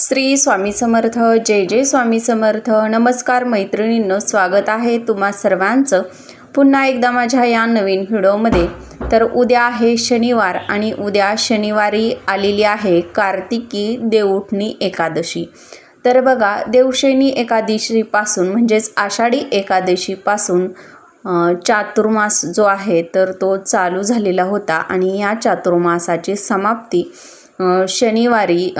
श्री स्वामी समर्थ जय जय स्वामी समर्थ. नमस्कार मैत्रिणींनो स्वागत आहे तुम्हा सर्वांचं पुन्हा एकदा माझ्या या नवीन व्हिडिओमध्ये. तर उद्या आहे शनिवार आणि उद्या शनिवारी आलेली आहे कार्तिकी देवउठणी एकादशी. तर बघा देवशैनी एकादशीपासून म्हणजेच आषाढी एकादशीपासून चातुर्मास जो आहे तर तो चालू झालेला होता. आणि या चातुर्मासाची समाप्ती शनिवारी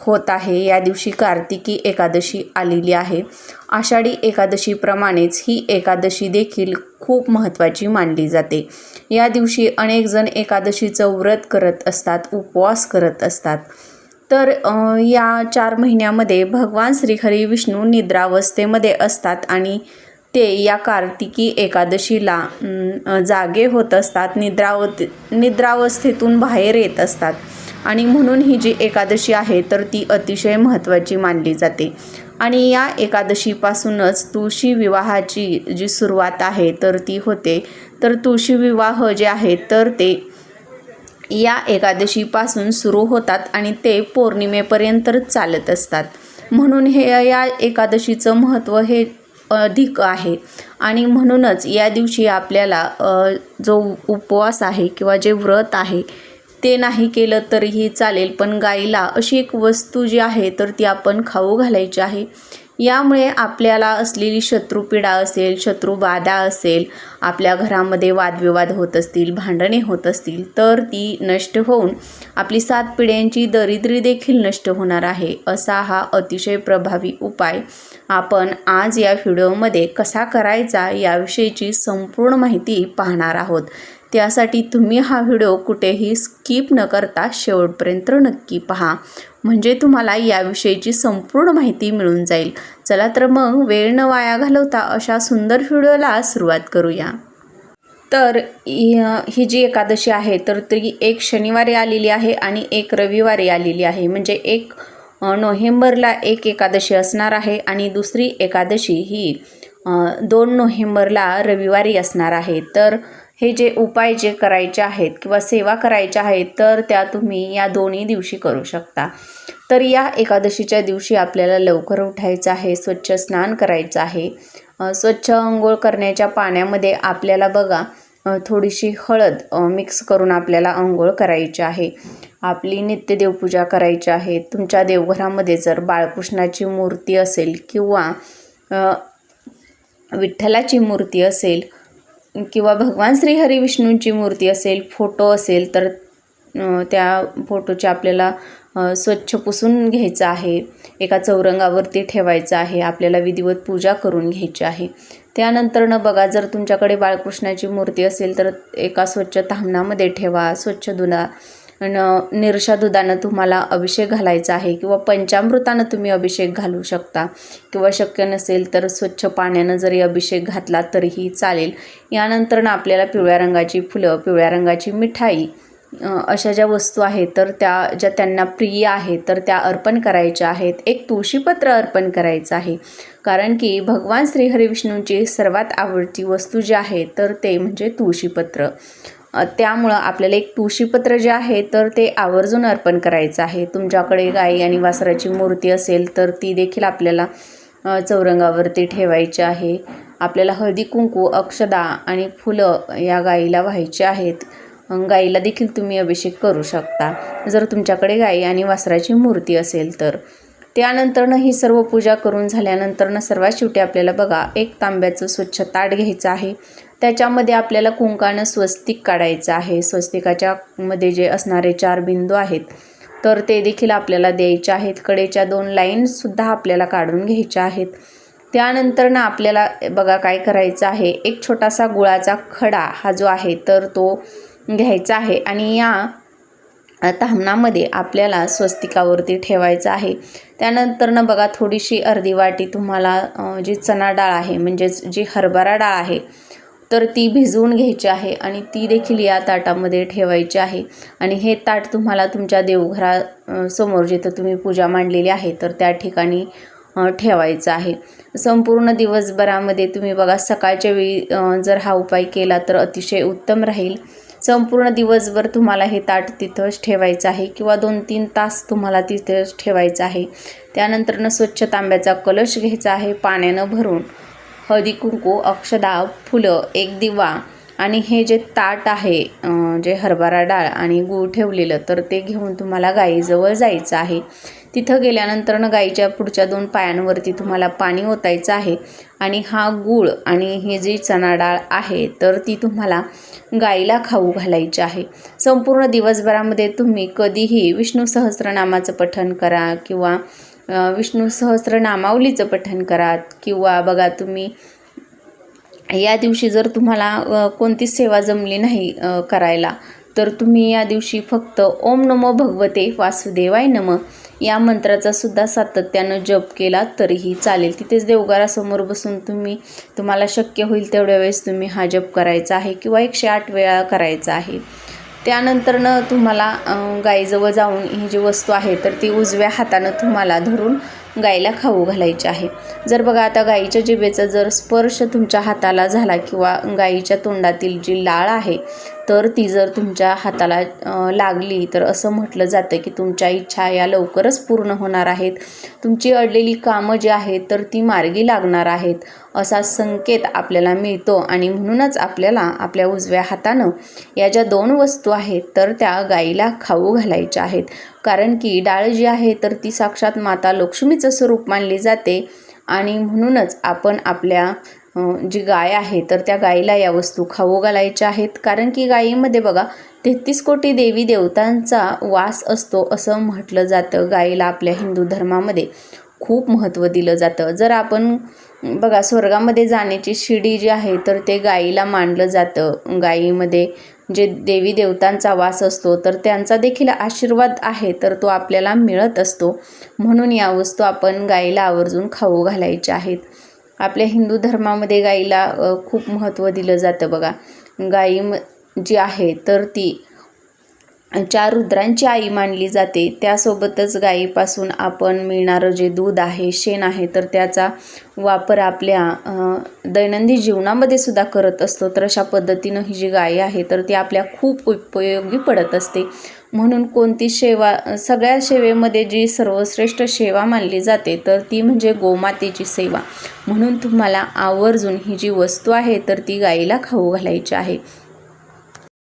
होत आहे. या दिवशी कार्तिकी एकादशी आलेली आहे. आषाढी एकादशीप्रमाणेच ही एकादशी देखील खूप महत्त्वाची मानली जाते. या दिवशी अनेकजण एकादशीचं व्रत करत असतात उपवास करत असतात. तर या चार महिन्यामध्ये भगवान श्रीहरी विष्णू निद्रावस्थेमध्ये असतात आणि ते या कार्तिकी एकादशीला जागे होत असतात निद्रावत निद्रावस्थेतून बाहेर येत असतात. आणि म्हणून ही जी एकादशी आहे तर ती अतिशय महत्त्वाची मानली जाते. आणि या एकादशीपासूनच तुळशी विवाहाची जी सुरुवात आहे तर ती होते. तर तुळशी विवाह जे आहे तर ते या एकादशीपासून सुरू होतात आणि ते पौर्णिमेपर्यंत चालत असतात. म्हणून हे या एकादशीचं महत्त्व हे अधिक आहे. आणि म्हणूनच या दिवशी आपल्याला जो उपवास आहे किंवा जे व्रत आहे ते नाही केलं तरीही चालेल पण गाईला अशी एक वस्तू जी आहे तर ती आपण खाऊ घालायची आहे. यामुळे आपल्याला असलेली शत्रुपीडा असेल शत्रुबाधा असेल आपल्या घरामध्ये वादविवाद होत असतील भांडणे होत असतील तर ती नष्ट होऊन आपली सात पिढ्यांची दरिद्री देखील नष्ट होणार आहे असा हा अतिशय प्रभावी उपाय. आपण आज या व्हिडिओमध्ये कसा करायचा याविषयीची संपूर्ण माहिती पाहणार आहोत. त्यासाठी तुम्ही हा व्हिडिओ कुठेही स्किप न करता शेवटपर्यंत नक्की पहा. म्हणजे तुम्हाला याविषयीची संपूर्ण माहिती मिळून जाईल. चला तर मग वेळ न वाया घालवता अशा सुंदर व्हिडिओला सुरुवात करूया. तर ही जी एकादशी आहे तर ती एक शनिवारी आलेली आहे आणि एक रविवारी आलेली आहे. म्हणजे एक नोव्हेंबरला एक एकादशी असणार आहे आणि दुसरी एकादशी ही दोन नोव्हेंबरला रविवारी असणार आहे. तर हे जे उपाय जे करायचे आहेत किंवा सेवा करायच्या आहेत तर त्या तुम्ही या दोन्ही दिवशी करू शकता. तर या एकादशीच्या दिवशी आपल्याला लवकर उठायचं आहे स्वच्छ स्नान करायचं आहे. स्वच्छ अंघोळ करण्याच्या पाण्यामध्ये आपल्याला बघा थोडीशी हळद मिक्स करून आपल्याला अंघोळ करायची आहे. आपली नित्य देवपूजा करायची आहे. तुमच्या देवघरामध्ये जर बाळकृष्णाची मूर्ती असेल किंवा विठ्ठलाची मूर्ती असेल किंवा भगवान श्री हरी विष्णूंची मूर्ती असेल फोटो असेल तर त्या फोटोचे आपल्याला स्वच्छ पुसून घ्यायचं आहे. एका चौरंगावरती ठेवायचं आहे. आपल्याला विधिवत पूजा करून घ्यायची आहे. त्यानंतरनं बघा जर तुमच्याकडे बाळकृष्णाची मूर्ती असेल तर एका स्वच्छ थांबणामध्ये ठेवा. स्वच्छ धुना न निरशा दुधानं तुम्हाला अभिषेक घालायचा आहे किंवा पंचामृतानं तुम्ही अभिषेक घालू शकता. किंवा शक्य नसेल तर स्वच्छ पाण्यानं जरी अभिषेक घातला तरीही चालेल. यानंतरनं आपल्याला पिवळ्या रंगाची फुलं पिवळ्या रंगाची मिठाई अशा ज्या वस्तू आहेत तर त्या ज्या त्यांना प्रिय आहेत तर त्या अर्पण करायच्या आहेत. एक तुळशीपत्र अर्पण करायचं आहे. कारण की भगवान श्रीहरिविष्णूंची सर्वात आवडती वस्तू जी आहे तर ते म्हणजे तुळशीपत्र. त्यामुळं आपल्याला एक तुळशीपत्र जे आहे तर ते आवर्जून अर्पण करायचं आहे. तुमच्याकडे गाई आणि वासराची मूर्ती असेल तर ती देखील आपल्याला चौरंगावरती ठेवायची आहे. आपल्याला हळदी कुंकू अक्षदा आणि फुलं या गाईला व्हायचे आहेत. गाईला देखील तुम्ही अभिषेक करू शकता. जर तुमच्याकडे गाई आणि वासराची मूर्ती असेल तर. त्यानंतरनं ही सर्व पूजा करून झाल्यानंतरनं सर्वात शेवटी आपल्याला बघा एक तांब्याचं स्वच्छ ताट घ्यायचं आहे. त्याच्यामध्ये आपल्याला कुंकानं स्वस्तिक काढायचं आहे. स्वस्तिकाच्या मध्ये जे असणारे चार बिंदू आहेत तर ते देखील आपल्याला द्यायचे आहेत. कडेच्या दोन लाईनसुद्धा आपल्याला काढून घ्यायच्या आहेत. त्यानंतर ना आपल्याला बघा काय करायचं आहे. एक छोटासा गुळाचा खडा हा जो आहे तर तो घ्यायचा आहे. आणि या तामणामध्ये आपल्याला स्वस्तिकावरती ठेवायचं आहे. त्यानंतरनं बघा थोडीशी अर्धी वाटी तुम्हाला जी चणा डाळ आहे म्हणजेच जी हरभरा डाळ आहे तर ती भिजवून घ्यायची आहे आणि ती देखील या ताटामध्ये ठेवायची आहे. आणि हे ताट तुम्हाला तुमच्या देवघरा समोर जिथं तुम्ही पूजा मांडलेली आहे तर त्या ठिकाणी ठेवायचं आहे. संपूर्ण दिवसभरामध्ये तुम्ही बघा सकाळच्या वेळी जर हा उपाय केला तर अतिशय उत्तम राहील. संपूर्ण दिवसभर तुम्हाला हे ताट तिथंच ठेवायचं आहे किंवा दोन तीन तास तुम्हाला तिथंच ठेवायचं आहे. त्यानंतरनं स्वच्छ तांब्याचा कलश घ्यायचा आहे पाण्यानं भरून. हळदी कुंकू अक्षदा फुलं एक दिवा आणि हे जे ताट आहे जे हरभरा डाळ आणि गूळ ठेवलेलं तर ते घेऊन तुम्हाला गाईजवळ जायचं आहे. तिथं गेल्यानंतरनं गाईच्या पुढच्या दोन पायांवरती तुम्हाला पाणी ओतायचं आहे आणि हा गूळ आणि ही जी चणा डाळ आहे तर ती तुम्हाला गाईला खाऊ घालायची आहे. संपूर्ण दिवसभरामध्ये तुम्ही कधीही विष्णू सहस्रनामाचं पठण करा किंवा विष्णू सहस्रनामावलीचं पठण करा किंवा बघा तुम्ही या दिवशी जर तुम्हाला कोणतीच सेवा जमली नाही करायला तर तुम्ही या दिवशी फक्त ओम नमो भगवते वासुदेवाय नम या मंत्राचा सुद्धा सातत्यानं जप केला तरीही चालेल. तिथेच देवघरासमोर बसून तुम्ही तुम्हाला शक्य होईल तेवढ्या वेळेस तुम्ही हा जप करायचा आहे किंवा एकशे आठ वेळा करायचा आहे. त्यानंतरनं तुम्हाला गायीजवळ गाईजवळ जाऊन ही जी वस्तू आहे तर ती उजव्या हातानं तुम्हाला धरून गाईला खाऊ घालायची आहे. जर बघा आता गाईच्या जिभेचा जर स्पर्श तुमच्या हाताला झाला किंवा गाईच्या तोंडातील जी लाळ आहे तर ती जर तुमच्या हाताला लागली तर असं म्हटलं जातं की तुमच्या इच्छा या लवकरच पूर्ण होणार आहेत. तुमची अडलेली कामं जी आहेत तर ती मार्गी लागणार आहेत असा संकेत आपल्याला मिळतो. आणि म्हणूनच आपल्याला आपल्या उजव्या हातानं या ज्या दोन वस्तू आहेत तर त्या गाईला खाऊ घालायच्या आहेत. कारण की डाळ जी आहे तर ती साक्षात माता लक्ष्मीचं स्वरूप मानली जाते. आणि म्हणूनच आपण आपल्या जी गाय आहे तर त्या गायीला या वस्तू खाऊ घालायच्या आहेत. कारण की गायीमध्ये बघा तेहतीस कोटी देवी देवतांचा वास असतो असं म्हटलं जातं. गाईला आपल्या हिंदू धर्मामध्ये खूप महत्त्व दिलं जातं. जर आपण बघा स्वर्गामध्ये जाण्याची शिडी जी आहे तर ते गाईला मानलं जातं. गाईमध्ये जे देवी देवतांचा वास असतो तर त्यांचा देखील आशीर्वाद आहे तर तो आपल्याला मिळत असतो. म्हणून या वस्तू आपण गाईला आवर्जून खाऊ घालायच्या आहेत. आपल्या हिंदू धर्मामध्ये गाईला खूप महत्त्व दिलं जातं बघा. गाई म जी आहे तर ती चार रुद्रांची आई मानली जाते त्यासोबतच गाईपासून आपण मिळणारं जे दूध आहे शेण आहे तर त्याचा वापर आपल्या दैनंदिन जीवनामध्ये सुद्धा करत असतो. तर अशा पद्धतीनं ही जी गाय आहे तर ती आपल्या खूप उपयोगी पडत असते. म्हणून कोणती सेवा सगळ्या सेवेमध्ये जी सर्वश्रेष्ठ सेवा मानली जाते तर ती म्हणजे गोमातेची सेवा. म्हणून तुम्हाला आवर्जून ही जी वस्तू आहे तर ती गाईला खाऊ घालायची आहे.